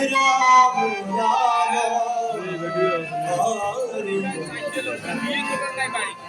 Thank you.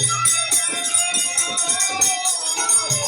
Ram Hare Ram Ram Ram Hare Hare Hare Ram Ram Hare Ram Hare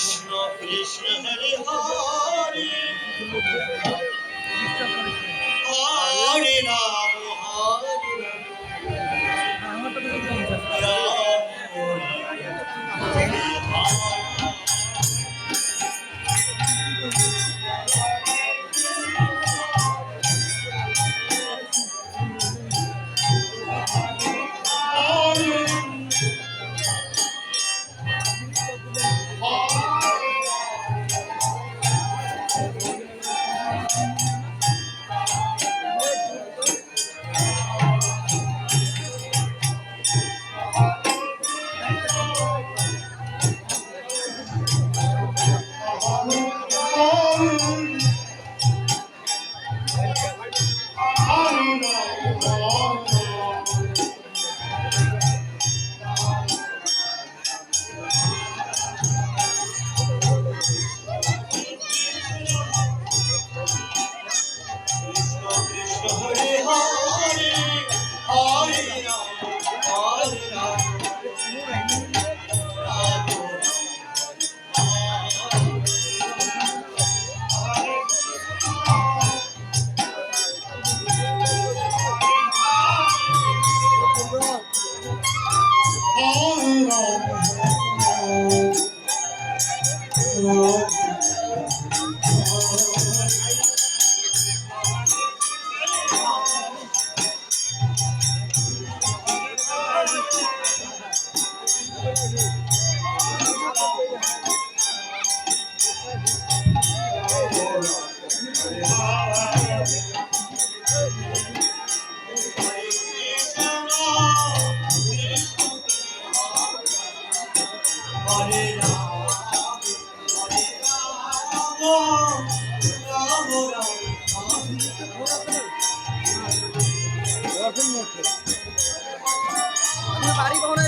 Krishna, Krishna, Hari Hari, Hari Wow.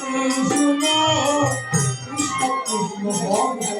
Krishna Krishna Krishna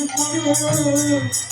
Thank you.